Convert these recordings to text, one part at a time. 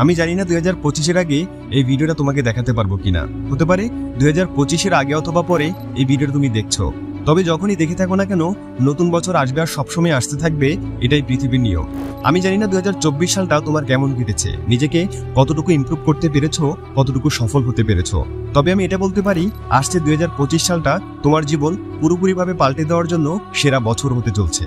আমি জানি না দুই হাজার পঁচিশের আগে এই ভিডিওটা তোমাকে দেখাতে পারব কিনা। হতে পারে দুই হাজার পঁচিশের আগে অথবা পরে এই ভিডিওটা তুমি দেখছ। তবে যখনই দেখে থাকো না কেন, নতুন বছর আসবে আর সবসময় আসতে থাকবে, এটাই পৃথিবীর নিয়ম। আমি জানি না দুই হাজার চব্বিশ সালটা তোমার কেমন কেটেছে। নিজেকে কতটুকু ইমপ্রুভ করতে পেরেছ, কতটুকু সফল হতে পেরেছ। তবে আমি এটা বলতে পারি, আসছে দুই হাজার পঁচিশ সালটা তোমার জীবন পুরোপুরিভাবে পাল্টে দেওয়ার জন্য সেরা বছর হতে চলছে।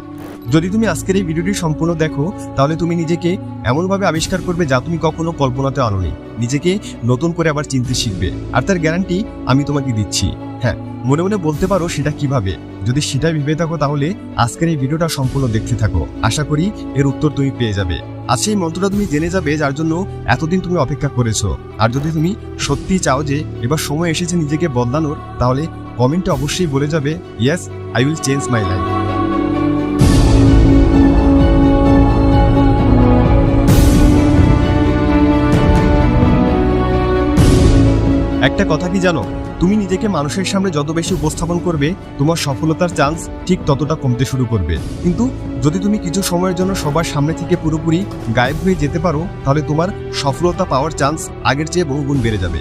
যদি তুমি আজকের এই ভিডিওটি সম্পূর্ণ দেখো, তাহলে তুমি নিজেকে এমনভাবে আবিষ্কার করবে যা তুমি কখনো কল্পনাতে আনোনি। নিজেকে নতুন করে আবার চিনতে শিখবে। আর তার গ্যারান্টি আমি তোমাকে দিচ্ছি। হ্যাঁ মনে মনে বলতে পারো সেটা কীভাবে? যদি সেটা ভেবে থাকো তাহলে আজকের এই ভিডিওটা সম্পূর্ণ দেখতে থাকো। আশা করি এর উত্তর তুমি পেয়ে যাবে। আজ সেই মন্ত্রটা তুমি জেনে যাবে যার জন্য এতদিন তুমি অপেক্ষা করেছ। আর যদি তুমি সত্যি চাও যে এবার সময় এসেছে নিজেকে বদলানোর, তাহলে কমেন্টে অবশ্যই বলে যাবে yes I will change my life একটা কথা কি জানো? তুমি নিজেকে মানুষের সামনে যত বেশি উপস্থাপন করবে, তোমার সফলতার চান্স ঠিক ততটা কমতে শুরু করবে। কিন্তু যদি তুমি কিছু সময়ের জন্য সবার সামনে থেকে পুরোপুরি গায়েব হয়ে যেতে পারো, তাহলে তোমার সফলতা পাওয়ার চান্স আগের চেয়ে বহুগুণ বেড়ে যাবে।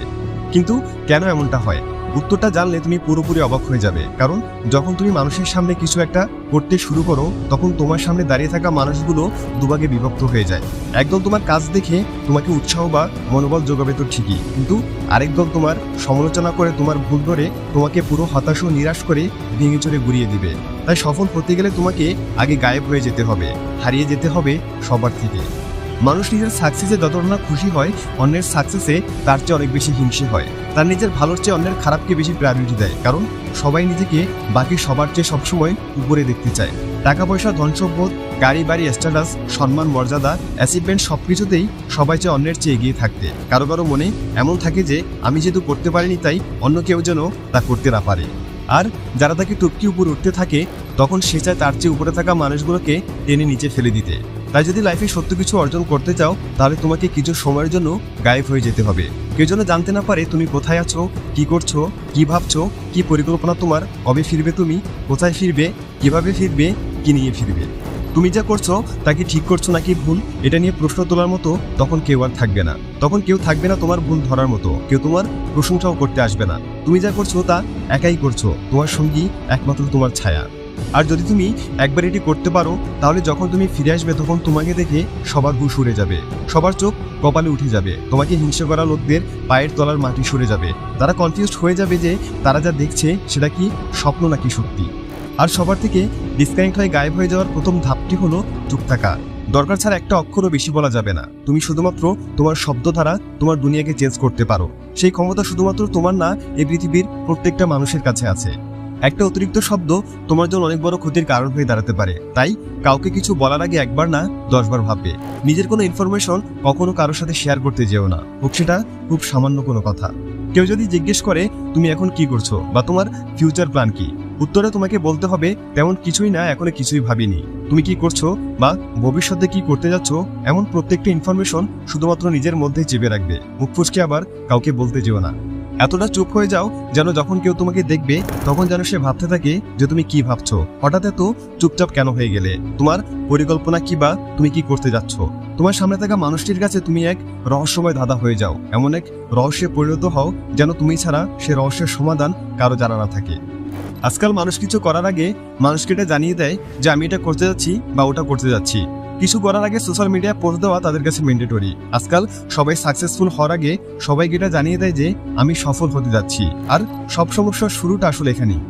কিন্তু কেন এমনটা হয়? উত্তরটা জানলে তুমি পুরোপুরি অবাক হয়ে যাবে। কারণ, যখন তুমি মানুষের সামনে কিছু একটা করতে শুরু করো, তখন তোমার সামনে দাঁড়িয়ে থাকা মানুষগুলো দুভাগে বিভক্ত হয়ে যায়। একদল তোমার কাজ দেখে তোমাকে উৎসাহ বা মনোবল যোগাবে তো ঠিকই, কিন্তু আরেক দল তোমার সমালোচনা করে তোমার ভুল ধরে তোমাকে পুরো হতাশ ও নিরাশ করে ভেঙে চড়ে গুড়িয়ে দিবে। তাই সফল হতে গেলে তোমাকে আগে গায়েব হয়ে যেতে হবে, হারিয়ে যেতে হবে সবার থেকে। মানুষ নিজের সাকসেসে যতটা না খুশি হয়, অন্যের সাকসেসে তার চেয়ে অনেক বেশি হিংসে হয়। তার নিজের ভালোর চেয়ে অন্যের খারাপকে বেশি প্রায়োরিটি দেয়। কারণ সবাই নিজেকে বাকি সবার চেয়ে সবসময় উপরে দেখতে চায়। টাকা পয়সা ধন সম্পদ গাড়ি, বাড়ি স্ট্যাটাস সম্মান, মর্যাদা অ্যাচিভমেন্ট সব কিছুতেই সবাই চেয়ে অন্যের চেয়ে এগিয়ে থাকতে। কারও কারও মনে এমন থাকে যে, আমি যেহেতু করতে পারিনি তাই অন্য কেউ যেন তা করতে না পারে। আর যারা তাকে টুপকি উপর উঠতে থাকে, তখন সে চায় তার চেয়ে উপরে থাকা মানুষগুলোকে টেনে নিচে ফেলে দিতে। তাই যদি লাইফে সত্য কিছু অর্জন করতে চাও, তাহলে তোমাকে কিছু সময়ের জন্য গায়েব হয়ে যেতে হবে। কেউ যেন জানতে না পারে তুমি কোথায় আছো, কি করছ, কি ভাবছ, কি পরিকল্পনা তোমার, কবে ফিরবে তুমি, কোথায় ফিরবে, কীভাবে ফিরবে, কি নিয়ে ফিরবে। তুমি যা করছ, তা কি ঠিক করছ নাকি ভুল? এটা নিয়ে প্রশ্ন তোলার মতো তখন কেউ আর থাকবে না। তখন কেউ থাকবে না তোমার ভুল ধরার মতো। কেউ তোমার প্রশংসাও করতে আসবে না। তুমি যা করছ, তা একাই করছ। তোমার সঙ্গী একমাত্র তোমার ছায়া। আর যদি তুমি একবার এটি করতে পারো, তাহলে যখন তুমি ফিরে আসবে, তখন তোমাকে দেখে সবার হুশ উড়ে যাবে। সবার চোখ কপালে উঠে যাবে। তোমাকে হিংসা করা লোকদের পায়ের তলার মাটি সরে যাবে। তারা কনফিউজড হয়ে যাবে যে তারা যা দেখছে, সেটা কি স্বপ্ন নাকি সত্যি? আর সবার থেকে ডিসকানেক্ট হয়ে গায়েব হয়ে যাওয়ার প্রথম ধাপটি হলো চুপ থাকা। দরকার ছাড়া একটা অক্ষরও বেশি বলা যাবে না। তুমি শুধুমাত্র তোমার শব্দ দ্বারা তোমার দুনিয়াকে চেঞ্জ করতে পারো। সেই ক্ষমতা শুধুমাত্র তোমার না এই পৃথিবীর প্রত্যেকটা মানুষের কাছে আছে। একটা অতিরিক্ত শব্দ তোমার জন্য অনেক বড় ক্ষতির কারণ হয়ে দাঁড়াতে পারে। তাই কাউকে কিছু বলার আগে একবার না, দশবার ভাববে। নিজের কোনো ইনফরমেশন কখনো কারোর সাথে শেয়ার করতে যেও না। হোক সেটা খুব সামান্য কোনো কথা। কেউ যদি জিজ্ঞেস করে, তুমি এখন কি করছ? বা, তোমার ফিউচার প্ল্যান কি? উত্তরে তোমাকে বলতে হবে, তেমন কিছুই না, এখনও কিছুই ভাবিনি। তুমি কি করছ? বা, ভবিষ্যতে কি করতে যাচ্ছ? এমন প্রত্যেকটা ইনফরমেশন শুধুমাত্র নিজের মধ্যে চেপে রাখবে। মুখ ফুসকে আবার কাউকে বলতে যেও না। এতটা চুপ হয়ে যাও যেন যখন কেউ তোমাকে দেখবে, তখন যেন সে ভাবতে থাকে যে তুমি কি ভাবছ। হঠাৎ এত চুপচাপ কেন হয়ে গেলে? তোমার পরিকল্পনা কি বা তুমি কি করতে যাচ্ছ? তোমার সামনে থাকা মানুষটির কাছে তুমি এক রহস্যময় ধাঁধা হয়ে যাও। এমন এক রহস্যে পরিণত হও যেন তুমি ছাড়া সে রহস্যের সমাধান কারও জানা না থাকে। আজকাল মানুষ কিছু করার আগে মানুষকে এটা জানিয়ে দেয় যে আমি এটা করতে যাচ্ছি বা ওটা করতে যাচ্ছি। কিছু করার আগে সোশ্যাল মিডিয়ায় পোস্ট দেওয়া তাদের কাছে ম্যান্ডেটরি আজকাল সবাই সাকসেসফুল হওয়ার আগে সবাইকে এটা জানিয়ে দেয় যে, আমি সফল হতে যাচ্ছি। আর সব সমস্যার শুরুটা আসলে এখানেই।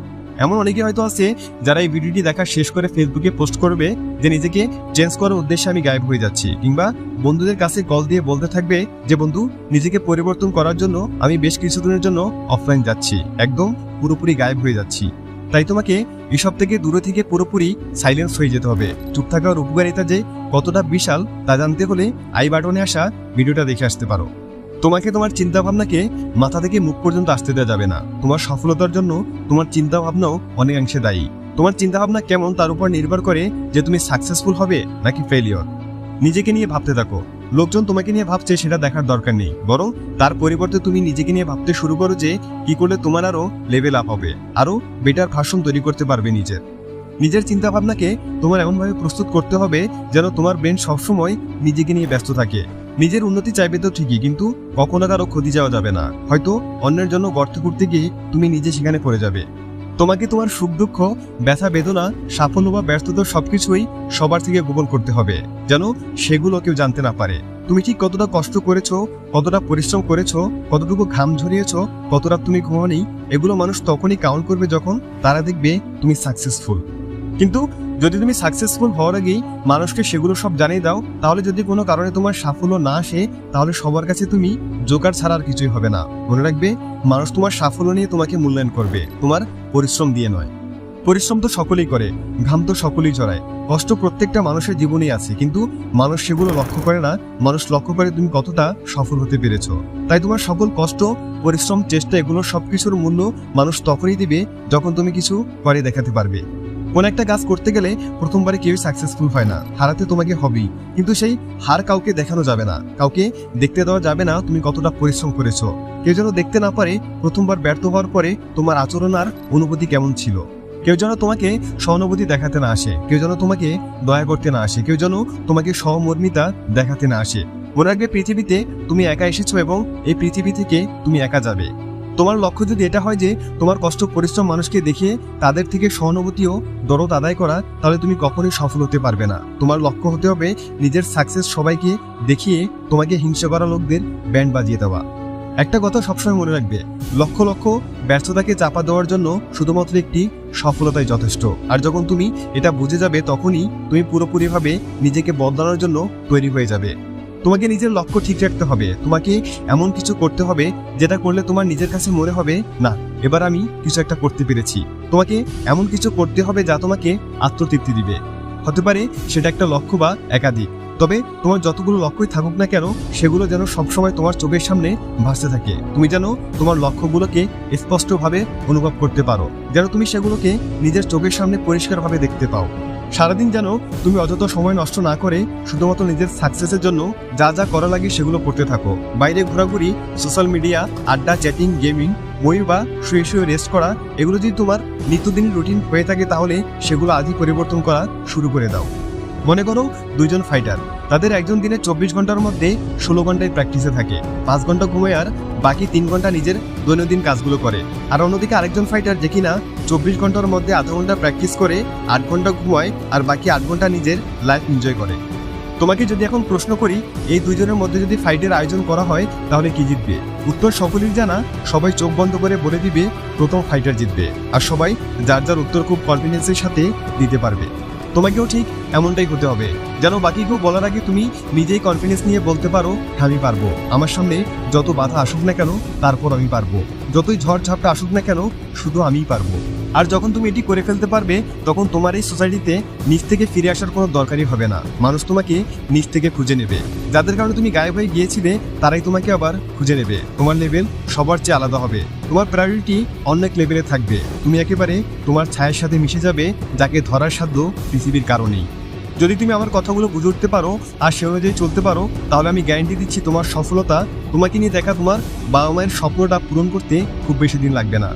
এমন অনেকে হয়তো আছে যারা এই ভিডিওটি দেখা শেষ করে ফেসবুকে পোস্ট করবে যে, নিজেকে চেঞ্জ করার উদ্দেশ্যে আমি গায়েব হয়ে যাচ্ছি। কিংবা বন্ধুদের কাছে কল দিয়ে বলতে থাকবে যে, বন্ধু, নিজেকে পরিবর্তন করার জন্য আমি বেশ কিছুদিনের জন্য অফলাইন যাচ্ছি। একদম পুরোপুরি গায়েব হয়ে যাচ্ছি। তাই তোমাকে এসব থেকে দূরে থেকে পুরোপুরি সাইলেন্স হয়ে যেতে হবে। চুপ থাকার উপকারিতা যে কতটা বিশাল, তা জানতে হলে আই বাটনে আসা ভিডিওটা দেখে আসতে পারো। তোমাকে তোমার চিন্তা ভাবনাকে মাথা থেকে মুখ পর্যন্ত আসতে দেওয়া যাবে না। তোমার সফলতার জন্য তোমার চিন্তা ভাবনাও অনেকাংশে দায়ী। তোমার চিন্তা ভাবনা কেমন তার উপর নির্ভর করে যে তুমি সাকসেসফুল হবে নাকি ফেলিওর নিজেকে নিয়ে ভাবতে থাকো। লোকজন তোমাকে নিয়ে ভাবছে, সেটা দেখার দরকার নেই। বরং তার পরিবর্তে তুমি নিজেকে নিয়ে ভাবতে শুরু করো যে, কি করলে তোমার আরও লেভেল আপ হবে, আরও বেটার ভার্সন তৈরি করতে পারবে নিজের। নিজের চিন্তা ভাবনাকে তোমার এমনভাবে প্রস্তুত করতে হবে যেন তোমার ব্রেন সবসময় নিজেকে নিয়ে ব্যস্ত থাকে। নিজের উন্নতি চাইবে তো ঠিকই, কিন্তু কখনো কারও ক্ষতি যাওয়া যাবে না। হয়তো অন্যের জন্য গর্ত করতে গিয়ে তুমি নিজে সেখানে পড়ে যাবে। তোমাকে তোমার সুখ দুঃখ, ব্যথা, বেদনা, সাফল্য বা ব্যর্থতা সবকিছুই সবার থেকে গোপন করতে হবে, যেন সেগুলো কেউ জানতে না পারে। তুমি ঠিক কতটা কষ্ট করেছ, কতটা পরিশ্রম করেছ, কতটুকু ঘাম ঝরিয়েছো কতটা তুমি ঘুমানি, এগুলো মানুষ তখনই কাউন্ট করবে যখন তারা দেখবে তুমি সাকসেসফুল কিন্তু যদি তুমি সাকসেসফুল হওয়ার আগেই মানুষকে সেগুলো সব জানিয়ে দাও, তাহলে যদি কোনো কারণে তোমার সাফল্য না আসে, তাহলে সবার কাছে তুমি জোকার ছাড়া আর কিছুই হবে না। মনে রাখবে, মানুষ তোমার সাফল্য নিয়ে তোমাকে মূল্যায়ন করবে, তোমার পরিশ্রম দিয়ে নয়। পরিশ্রম তো সকলেই করে, ঘাম তো সকলেই জড়ায় কষ্ট প্রত্যেকটা মানুষের জীবনেই আছে, কিন্তু মানুষ সেগুলো লক্ষ্য করে না। মানুষ লক্ষ্য করে তুমি কতটা সফল হতে পেরেছ। তাই তোমার সকল কষ্ট, পরিশ্রম, চেষ্টা, এগুলো সবকিছুর মূল্য মানুষ তখনই দিবে যখন তুমি কিছু করে দেখাতে পারবে। কোন একটা কাজ করতে গেলে প্রথমবারে কেউই সাকসেসফুল হয় না। হারাতে তোমাকে হবেই। কিন্তু সেই হার কাউকে দেখানো যাবে না। কাউকে দেখতে দেওয়া যাবে না তুমি কতটা পরিশ্রম করেছ। কেউ যেন দেখতে না পারে প্রথমবার ব্যর্থ হওয়ার পরে তোমার আচরণ আর অনুভূতি কেমন ছিল। কেউ যেন তোমাকে সহানুভূতি দেখাতে না আসে। কেউ যেন তোমাকে দয়া করতে না আসে। কেউ যেন তোমাকে সহমর্মিতা দেখাতে না আসে। মনে রাখবে পৃথিবীতে তুমি একা এসেছ এবং এই পৃথিবী থেকে তুমি একা যাবে। তোমার লক্ষ্য যদি এটা হয় যে তোমার কষ্ট, পরিশ্রম মানুষকে দেখিয়ে তাদের থেকে সহানুভূতি ও দরদ আদায় করা, তাহলে তুমি কখনোই সফল হতে পারবে না। তোমার লক্ষ্য হতে হবে নিজের সাকসেস সবাইকে দেখিয়ে তোমাকে হিংসা করা লোকদের ব্যান্ড বাজিয়ে দেওয়া। একটা কথা সবসময় মনে রাখবে, লক্ষ লক্ষ ব্যর্থতাকে চাপা দেওয়ার জন্য শুধুমাত্র একটি সফলতাই যথেষ্ট। আর যখন তুমি এটা বুঝে যাবে, তখনই তুমি পুরোপুরিভাবে নিজেকে বদলানোর জন্য তৈরি হয়ে যাবে। তোমাকে নিজের লক্ষ্য ঠিক রাখতে হবে। তোমাকে এমন কিছু করতে হবে যেটা করলে তোমার নিজের কাছে মনে হবে, না, এবার আমি কিছু একটা করতে পেরেছি। তোমাকে এমন কিছু করতে হবে যা তোমাকে আত্মতৃপ্তি দিবে। হতে পারে সেটা একটা লক্ষ্য বা একাধিক, তবে তোমার যতগুলো লক্ষ্যই থাকুক না কেন, সেগুলো যেন সবসময় তোমার চোখের সামনে ভাসতে থাকে। তুমি যেন তোমার লক্ষ্যগুলোকে স্পষ্টভাবে অনুভব করতে পারো, যেন তুমি সেগুলোকে নিজের চোখের সামনে পরিষ্কারভাবে দেখতে পাও। সারাদিন যেন তুমি অযথা সময় নষ্ট না করে শুধুমাত্র নিজের সাকসেসের জন্য যা যা করা লাগে সেগুলো করতে থাকো। বাইরে ঘোরাঘুরি সোশ্যাল মিডিয়া আড্ডা চ্যাটিং গেমিং বই বা শুয়ে শুয়ে রেস্ট করা, এগুলো যদি তোমার নিত্যদিনের রুটিন হয়ে থাকে তাহলে সেগুলো আজই পরিবর্তন করা শুরু করে দাও। মনে করো দুইজন ফাইটার তাদের একজন দিনে চব্বিশ ঘণ্টার মধ্যে ষোলো ঘন্টায় প্র্যাকটিসে থাকে। পাঁচ ঘণ্টা ঘুমায় আর বাকি তিন ঘণ্টা নিজের দৈনন্দিন কাজগুলো করে। আর অন্যদিকে আরেকজন ফাইটার যে কিনা চব্বিশ ঘণ্টার মধ্যে আধা ঘণ্টা প্র্যাকটিস করে, আট ঘণ্টা ঘুমায় আর বাকি আট ঘণ্টা নিজের লাইফ এনজয় করে। তোমাকে যদি এখন প্রশ্ন করি, এই দুইজনের মধ্যে যদি ফাইটের আয়োজন করা হয়, তাহলে কি জিতবে? উত্তর সকলের জানা, সবাই চোখ বন্ধ করে বলে দিবে, প্রথম ফাইটার জিতবে। আর সবাই যার যার উত্তর খুব কনফিডেন্সের সাথে দিতে পারবে। তোমাকেও ঠিক এমনটাই হতে হবে। যেন বাকি কেউ বলার আগে তুমি নিজেই কনফিডেন্স নিয়ে বলতে পারো, আমি পারব। আমার সামনে যত বাধা আসুক না কেন, তারপর আমি পারব। যতই ঝড় ঝাপটা আসুক না কেন, শুধু আমিই পারব। আর যখন তুমি এটি করে ফেলতে পারবে, তখন তোমার এই সোসাইটিতে নিচ থেকে ফিরে আসার কোনো দরকারই হবে না। মানুষ তোমাকে নিচ থেকে খুঁজে নেবে। যাদের কারণে তুমি গায়েব হয়ে গিয়েছিলে, তারাই তোমাকে আবার খুঁজে নেবে। তোমার লেভেল সবার চেয়ে আলাদা হবে। তোমার প্রায়োরিটি অনেক লেভেলে থাকবে। তুমি একেবারে তোমার ছায়ের সাথে মিশে যাবে, যাকে ধরার সাধ্য পৃথিবীর কারণেই। যদি তুমি আমার কথাগুলো বুঝে উঠতে পারো আর সে অনুযায়ী চলতে পারো, তাহলে আমি গ্যারান্টি দিচ্ছি তোমার সফলতা তোমাকে নিয়ে দেখা তোমার বাবা মায়ের স্বপ্নটা পূরণ করতে খুব বেশি দিন লাগবে না।